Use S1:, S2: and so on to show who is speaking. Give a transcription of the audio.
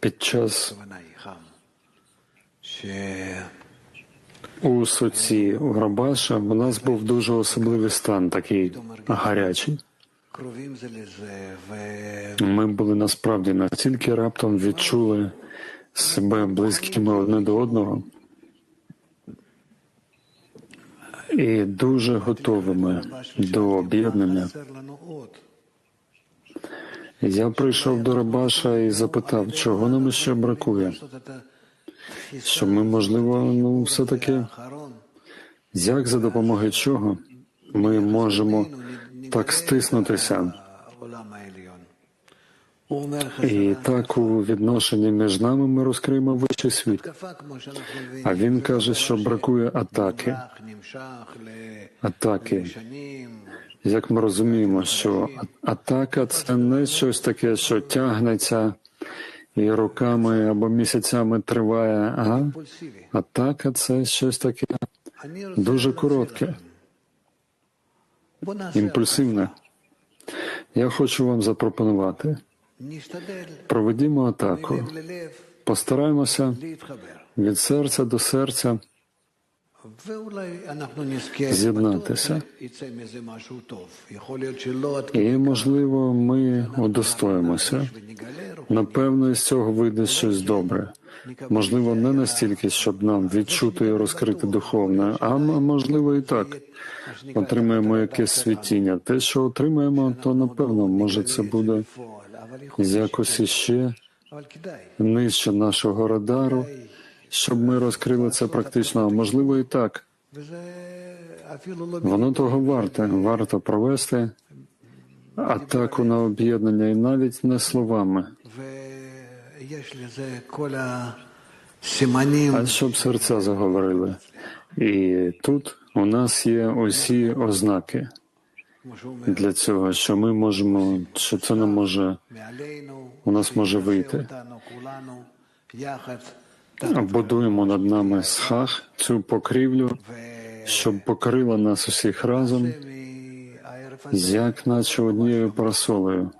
S1: під час у соці Грабаша у нас був дуже особливий стан, такий гарячий. Ми були насправді настільки раптом відчули себе близькими одне до одного і дуже готовими до об'єднання. Я прийшов до Рабаша і запитав, чого нам ще бракує, Що ми, можливо, ну все
S2: таки
S1: як за допомогою чого ми можемо так стиснутися? І так у відношенні між нами ми розкриємо вищий світ. А він каже, що бракує атаки, атаки. Як ми розуміємо, що атака це не щось таке, що тягнеться і роками або місяцями триває, а атака це щось таке дуже коротке, імпульсивне. Я хочу вам запропонувати. Проведімо атаку, постараємося від серця до серця
S2: з'єднатися.
S1: І, можливо, ми удостоїмося. Напевно, з цього вийде щось добре. Можливо, не настільки, щоб нам відчути і розкрити духовне, а можливо і так. Отримаємо якесь світіння. Те, що отримаємо, то напевно може це буде якось іще нижче нашого радару щоб ми розкрили це практично. Можливо, і так. Воно того варте. Варто провести атаку на об'єднання і навіть не словами. А щоб серця заговорили. І тут у нас є усі ознаки для цього, що ми можемо, що це нам може у нас може вийти будуємо над нами схах, цю покрівлю, щоб покрила нас усіх разом, як наче однією парасолею.